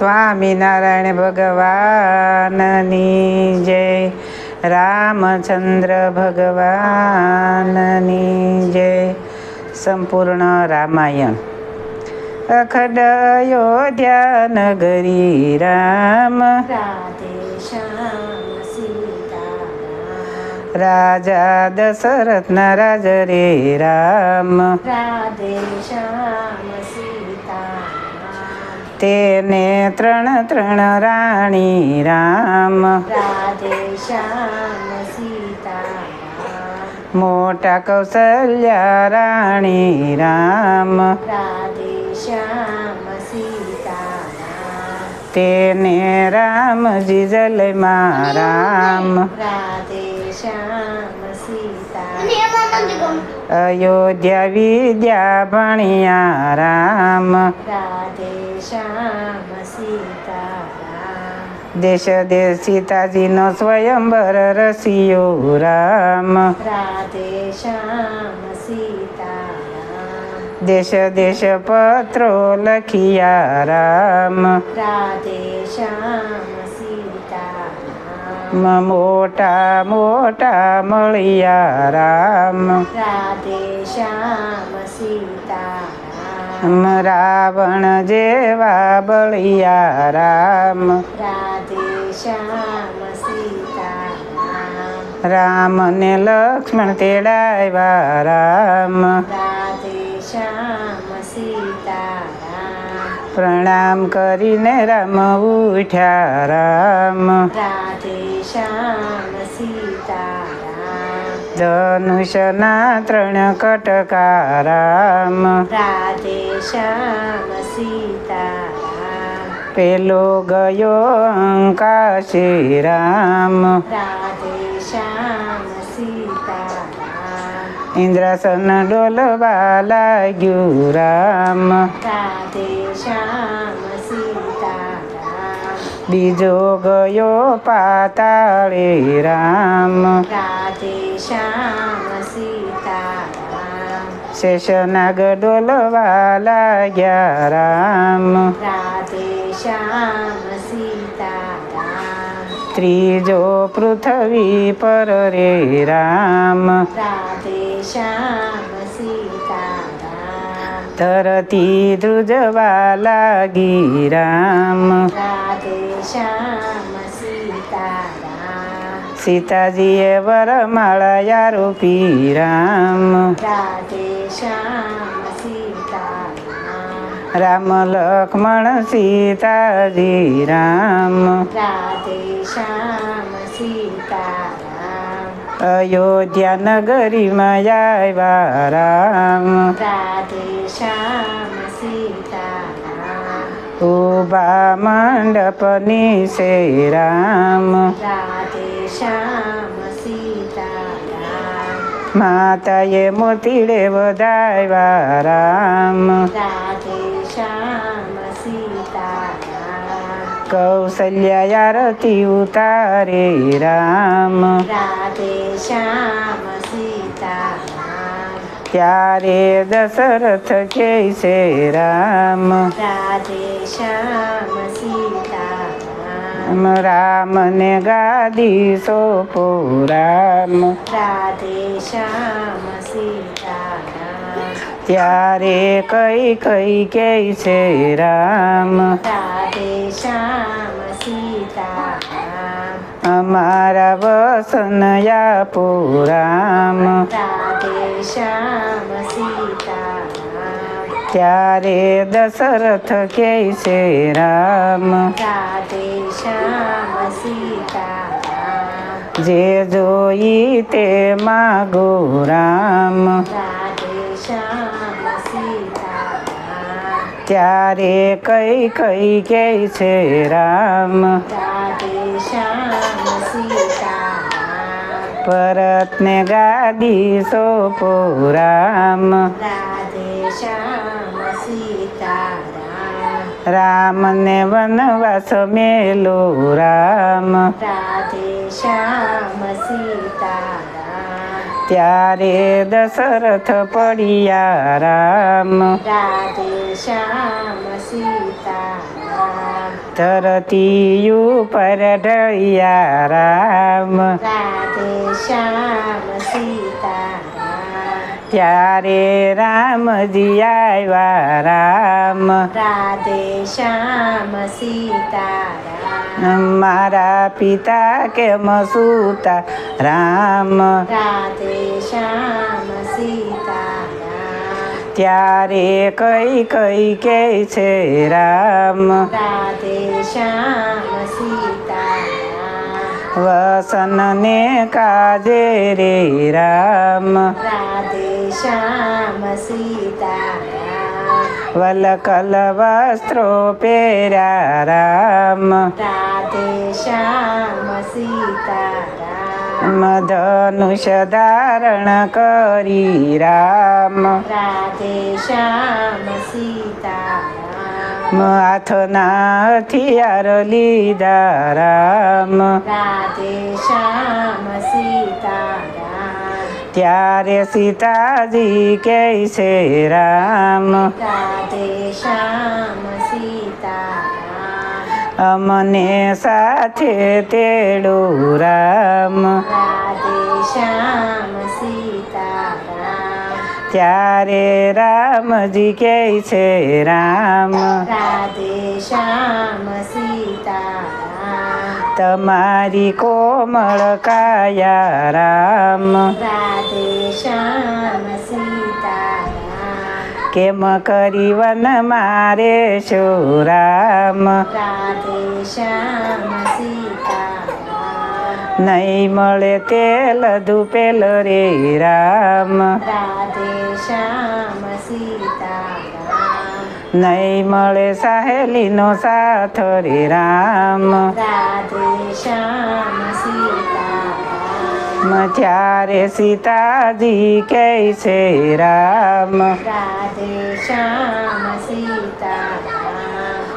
સ્વામિનારાયણ ભગવાનની જય રામચંદ્ર ભગવાનની જય. સંપૂર્ણ રામાયણ. અખડ અયોધ્યા નગરી રામ. રાજા દશરથના રાજ રે રામ. રાધે શ્યામ તેને ત્રણ ત્રણ રાણી રામ. મોટા કૌશલ્યા રાણી રામ. તેને રામજી જલમાં રામ અયોધ્યા વિદ્યા ભણ્યા રામ. રાધે શ્યામ સીતારામ દેશ દેશ સીતાજીનો સ્વયંવર રસિયો રામ. રાધે શ્યામ સીતારામ દેશ દેશ પત્રો લખિયા રામ. રાધે શ્યામ સીતારામ મોટા મોટા મળિયા રામ. રાધે શ્યામ મ રાવણ જેવા બળિયા રામ. રામ ને રામને લક્ષ્મણ તેડાવ્યા રામ. પ્રણામ કરીને રામ ઉઠ્યા રામ. રાધે શ્યામ સીતારામ ધનુષના ત્રણ કટકા રામ રાધે શ્યામ સીતારામ પેલો ગયો અંકાશી રામ રાધે શ્યામ સીતારામ ઇન્દ્રાસન ડોલવા લાગ્યું રામ રાધે શ્યામ સીતારામ બીજો ગયો પાતાળે રામ રાધે શ્યામ સીતારામ શેષનાગ ડોલવા લાગ્યા રામ રાધે શ્યામ સીતારામ ત્રીજો પૃથ્વી પર રે રામ રાધે શ્યામ સીતારામ ધરતી ધ્રુજવા લાગી રામ રાધે શ્યામ સીતારામ સીતાજીએ વરમાળા રૂપી રામ રાધે શ્યામ સીતારામ. રામ લક્ષ્મણ સીતાજી રામ. રાધે શ્યામ સીતારામ. અયોધ્યા નગરીમાં આવ્યા રામ. રાધે શ્યામ સીતારામ ઊભા મંડપની છે રામ. માતાએ મોતીડે વધાવ્યા રામ. કૌશલ્યા આરતી ઉતારે રામ. રાધે શ્યામ ત્યારે દશરથ કે છે રામ. રામ રામ ને ગાદી સોપો રામ ત્યારે કઈ કઈ કે છે રામ. રાધે શ્યામ અમારા વસનયા પુરામ. ત્યારે દશરથ કે છે રામ. જે જોઈ તે માગો રામ. રાધે શ્યામ ત્યારે કઈ કઈ કે છે રામ? પરત ને ગાદી સોપો રામ રામ ને રામને વનવાસ મેલો રામ. રાધે શ્યામ સીતારામ. ત્યારે દશરથ પડ્યા રામ. શ્યામ સીતા ધરતી ઉપર ઢળિયા રામ. શ્યામ સીતા ત્યારે રામજી આવ્યા રામ. રાધે શ્યામ સીતારામ. મારા પિતા કેમ સૂતા રામ. રાધે શ્યામ સીતા ત્યારે કઈ કઈ કે છે રામ. સીતા વસન ને કાજે રે રામ. રાધે શ્યામ સીતારામ વલકલ વસ્ત્રો પહેર્યા રામ રાધે શ્યામ સીતારામ ધનુષ ધારણ કરી રામ રાધે શ્યામ સીતારામ હાથના હથિયાર લીધા રામ રાધે શ્યામ સીતારામ ત્યારે સીતાજી કે છે રામ. શ્યામ સીતા અમને સાથે તેડો રામ. શ્યામ સીતા ત્યારે રામજી કે છે રામ. રાધે શ્યામ સીતારામ. તમારી કોમળ કાયા રામ. કેમ કરી વન મારે શું રામ? નહીં મળે તેલ ધૂપેલ રે રામ. રાધે શ્યામ સીતારામ. નહીં મળે સાહેલીનો સાથ રે રામ. સીતારામ. સીતાજી કે છે રામ.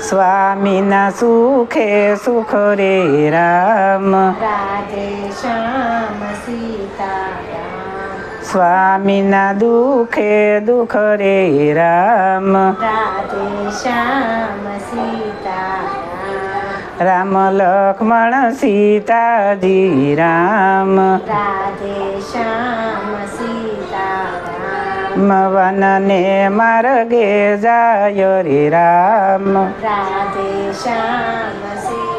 સ્વામીના સુખે સુખ રે રામ. રાધે શ્યામ સીતારામ. સ્વામીના દુખે દુઃખ રે રામ. શ્યામ સીતારામ. રામ લક્ષ્મણ સીતાજી રામ. રાધે શ્યામ સીતારામ. વનને માર્ગે જાય રે રામ. રાધે શ્યામ સીતારામ.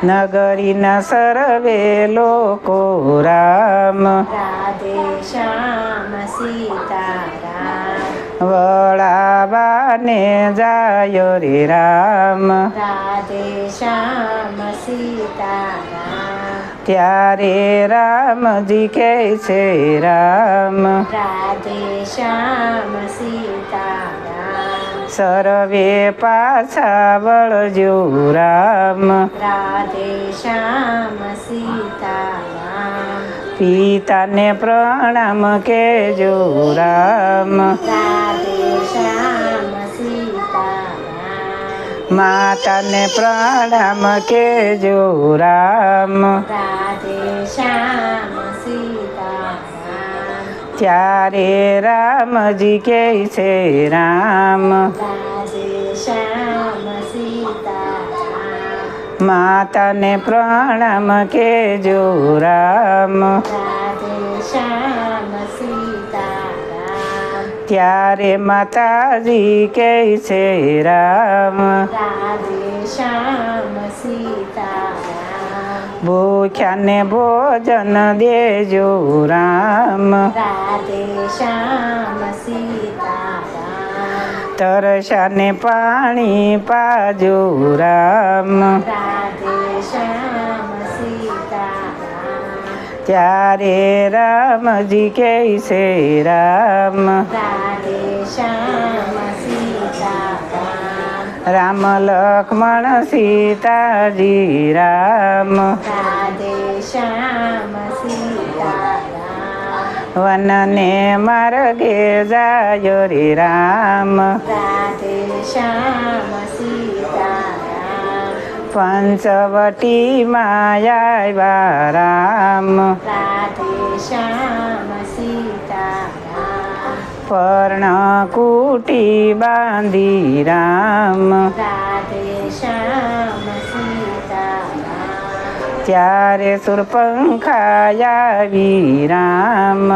નગરીના સરવે લોકો રામ રાધે શ્યામ સીતારામ વળાવાને જાય રે રામ રાધે શ્યામ સીતારામ ત્યારે રામજી કે છે રામ રાધે શ્યામ સીતારામ સર્વે પાછા વળજો રામ રાધે શ્યામ સીતા પિતાને પ્રણામ કેજો રામ. રાધે શ્યામ સીતારામ. માતાને પ્રણામ કેજો રામ. રાધે શ્યામ ત્યારે રામજી કે છે રામ. માતાને પ્રણામ કેજો રામ. રાધે ત્યારે માતાજી કે છે રામ. સીતારામ ભૂખ્યાને ભોજન દેજો રામ. તરસાને પાણી પાજો રામ. ત્યારે રામજી કે છે રામ શ્યામ રામ લક્ષ્મણ સીતાજી રામ. વનને માર્ગે જાયો રે રામ. પંચવટી માયા રામ. રાધે શ્યામ સીતારામ પર્ણ કુટી બાંધી રામ. ત્યારે સુરપંખા આવી રામ.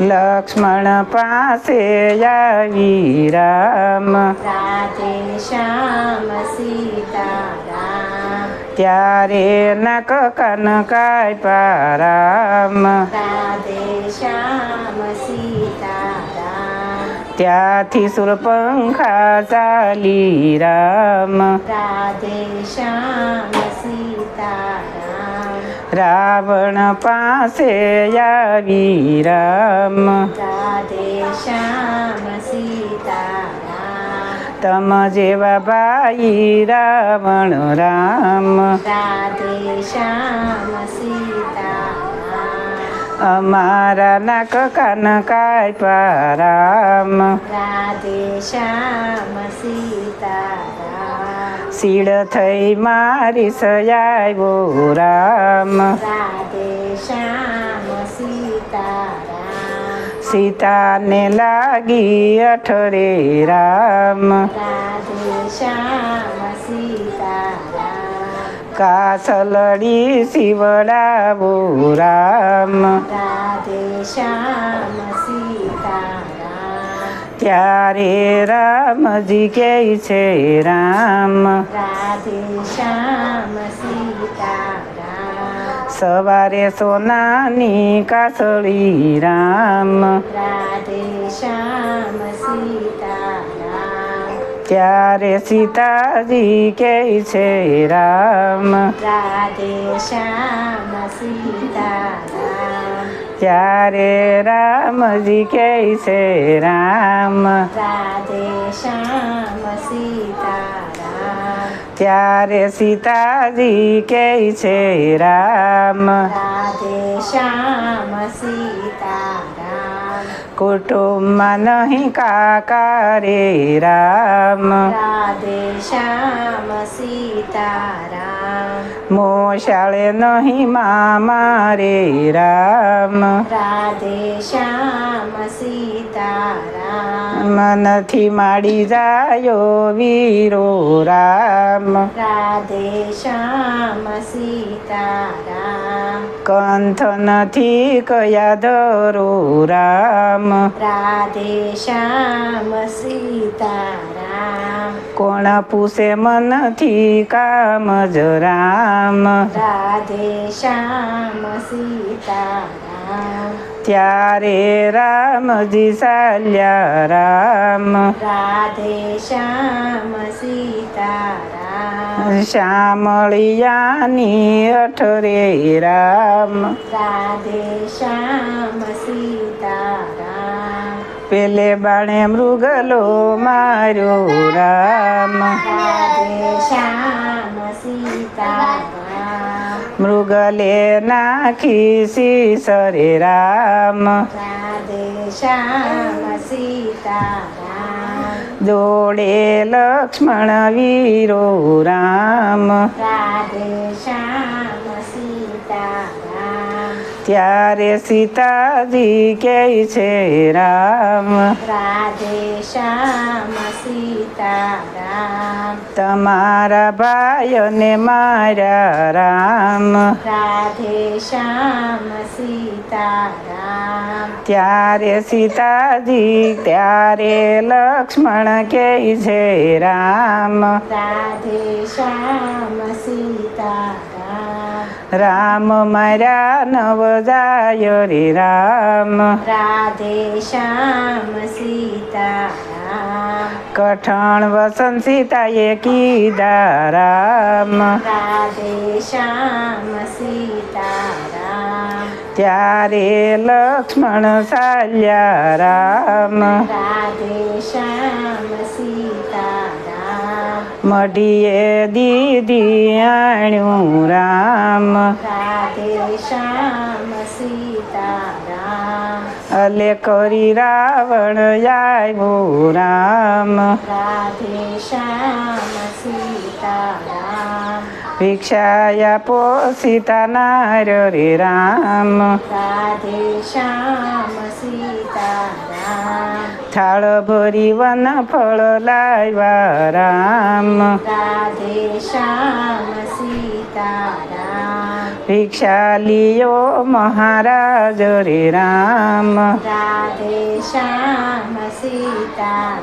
લક્ષ્મણ પાસે આવી રામ. રાધે શ્યામ સીતારામ. ત્યારે નક કનકાય પારામ. રામ રાધે શ્યામ ત્યાંથી સુરપંખા ચાલી રામ રાવણ પાસે આવી રામ રાધે શ્યામ તમ જેવા ભાઈ રાવણ રામ. અમારા નાક કાન કાય રામ. શીળ થઈ મારી સયાવો રામ. રાધે શ્યામ સીતારામ સીતાને લાગી અઠરે રામ. કાસલડી શિવડાવો રામ. ત્યારે રામજી કે છે રામ. રાધે શ્યામ સવારે સોનાની કાસળી રામ રાધે શ્યામ સીતારામ ત્યારે સીતાજી કે છે રામ રાધે શ્યામ સીતારામ ત્યારે રામજી કે છે રામ રાધે શ્યામ સીતારામ ત્યારે સીતાજી કહે છે રામ રાધે શ્યામ સીતારામ કુટુંબમાં નહીં કાકા રે રામ રાધે શ્યામ સીતારામ મોશાળે નહીં મામા રે રામ. રાધે શ્યામ સીતારામ. મનથી માડી જાયો વીરો રામ. રાધે શ્યામ સીતારામ. કંથ નથી કયા ધરો રામ. રાધે શ્યામ સીતારામ. કોણ પૂછે મનથી કામ જ રામ રાધે શ્યામ સીતારામ. ત્યારે રામજી ચાલ્યા રામ રાધે શ્યામ સીતારામ. શ્યામળિયાની અઠરે રામ. રાધે શ્યામ સીતારામ. પેલે બાણે મૃગલો માર્યો રામ. મૃગલે નાખી શીસરે રામ. જોડે લક્ષ્મણ વીરો રામ. રાધે શ્યામ સીતારામ ત્યારે સીતાજી કે છે રામ. રાધે શ્યામ સીતારામ. તમારા ભાઈઓને માર્યા રામ. રાધે શ્યામ સીતારામ. ત્યારે સીતાજી ત્યારે લક્ષ્મણ કહે છે રામ. રાધે શ્યામ સીતારામ. રામ મારા નવ જાય રે રામ. રાધે શ્યામ સીતા કઠણ વસન સીતાએ કીધા રામ. રાધે શ્યામ સીતા ત્યારે લક્ષ્મણ સાલ્યા રામ. રાધે શ્યામ મઢીએ દીદી આણ્યું રામ. શ્યામ સીતારામ. અલે કરી રાવણ આવ્યો રામ. રાધે શ્યામ સીતારામ. ભિક્ષાયા સીતાના રે રામ. રાધે શ્યામ સીતારામ. થાળ ભરી વન ફળ લાવ્યા રામ. સીતા ભિક્ષા લિયો મહારાજ રે રામ. સીતા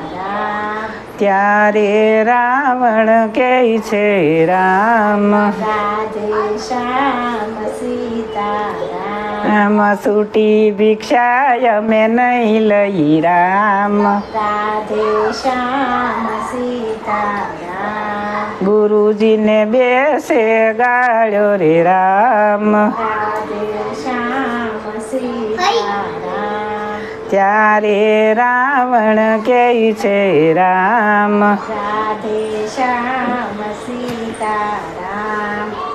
ત્યારે રાવણ કે છે રામ. શ્યામ સીતારામ. આમ છૂટી ભિક્ષા અમે નહીં લઈ રામ રાધે શ્યામ સીતારામ ગુરુજીને બેસે ગાળ્યો રે રામ ત્યારે રાવણ કે છે રામ રાધે શ્યામ સીતારામ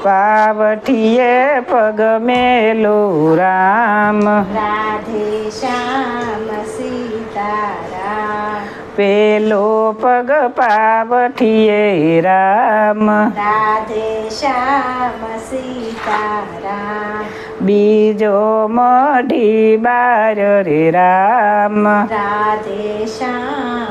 પાવઠીએ પગ મેલો રામ. રાધે શ્યામ સીતારામ. પેલો પગ પાવઠીએ રામ. રાધે શ્યામ સીતારામ. બીજો મઢી બાર રે રામ. રાધે શ્યામ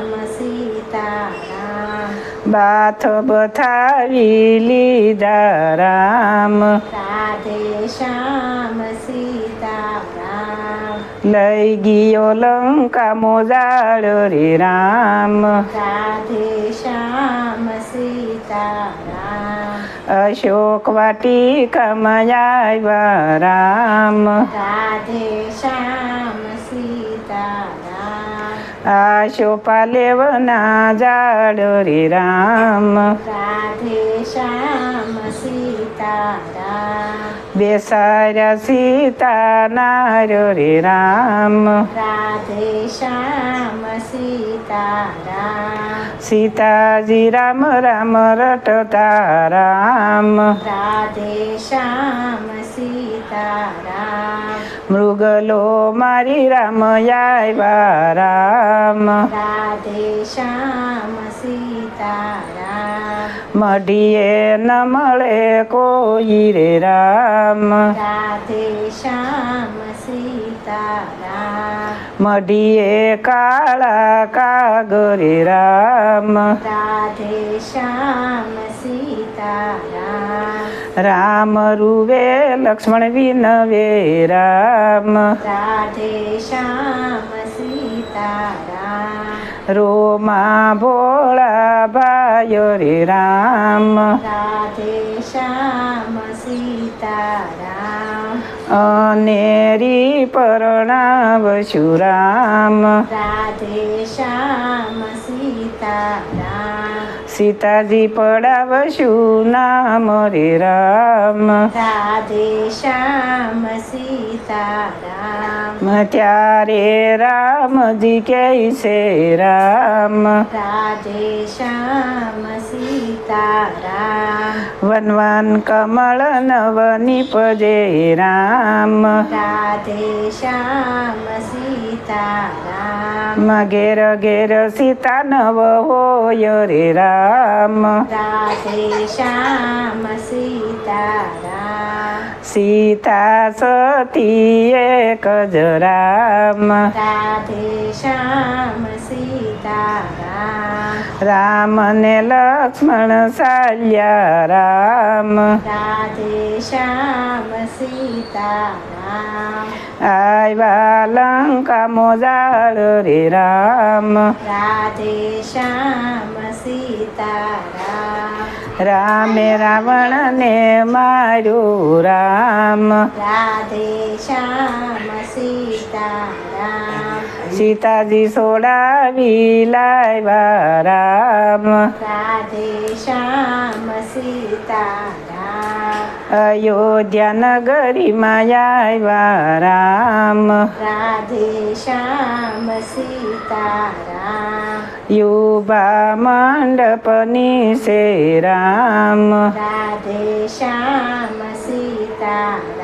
બાથ બથાવી લીધા રામ રાધે શ્યામ સીતારામ. લઈ ગયો લંકા મોજાળ રે રામ. રાધે શ્યામ સીતારામ. અશોક વાટિકામાં આવ્યા રામ રાધે શ્યામ આશો પાલેવના જાડ રે રામ રાધે શ્યામ સીતારામ બેસાર્યા સીતાના રે રામ રાધે શ્યામ સીતા સીતાજી રામ રામ રટતા રામ રાધે શ્યામ સીતારામ મૃગલો મારી રામ આવ્યા રામ રાધે શ્યામ સીતારામ મઢીએ ન મળે કોઈ રે રામ રાધે શ્યામ સીતારામ મઢીએ કાળા કાગરે રામ રાધે શ્યામ સીતારામ રામ રૂવે લક્ષ્મણ વિનવે રામ. રાધે શ્યામ સીતા રોમા ભોળા ભાયો રે રામ. રાધે શ્યામ સીતા અનેરી પરણાવશુ રામ. રાધે શ્યામ સીતારામ. સીતાજી પડાવશું નામ રે રામ. રાધે શ્યામ સીતારામ. ત્યારે રામજી કે છે રામ. રાધે શ્યામ સીતારામ વન વન કમળ નવની પજે રામ. શ્યામ સીતારામ. ઘેર ઘેર સીતા નવ હોય રે રામ. રાધે શ્યામ સીતારામ. સીતા સતી એક જ રામ. રાધે શ્યામ સીતારામ. રામ ને લક્ષ્મણ સાલ્યા રામ. રાધે શ્યામ સીતારામ. આવ્યા લંકા મોજાળ રે રામ. રાધે શ્યામ સીતારામ. રામે રાવણને માર્યું રામ. રાધે શ્યામ સીતારામ. સીતાજી સોડાવી લાવ્યા રામ રાધે શ્યામ સીતા અયોધ્યા નગરીમાં આવ્યા રામ રાધે શ્યામ સીતા યુભા મંડપની છે રામ રાધે શ્યામ સીતારામ.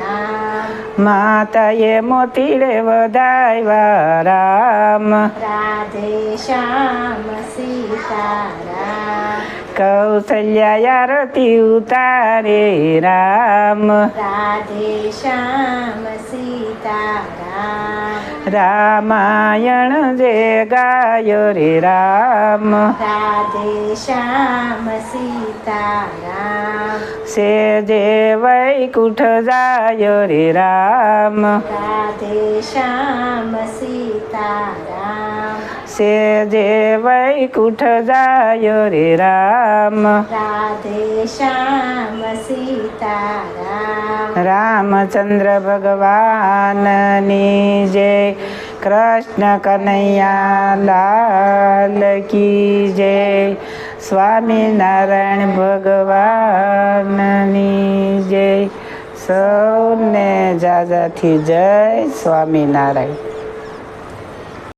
માતાએ મોતીડે વધાવ્યા રામ રાધે શ્યામ સીતારામ. કૌશલ્યા આરતી ઉતારે રામ. રાધે શ્યામ સીતારામ. રામાયણ જે ગાયો રે રામ. રાધે શ્યામ સીતારામ. સે જે વૈકુંઠ જાયો રે રામ. રાધે શ્યામ સીતારામ. સે જે વૈકુંઠ જાયો રે રામ. રાધે શ્યામ સીતારામ. રામચંદ્ર ભગવાનની જય. કૃષ્ણ કનૈયા લાલ કી જય. સ્વામિનારાયણ ભગવાનની જય. સૌને જાજાથી જય સ્વામિનારાયણ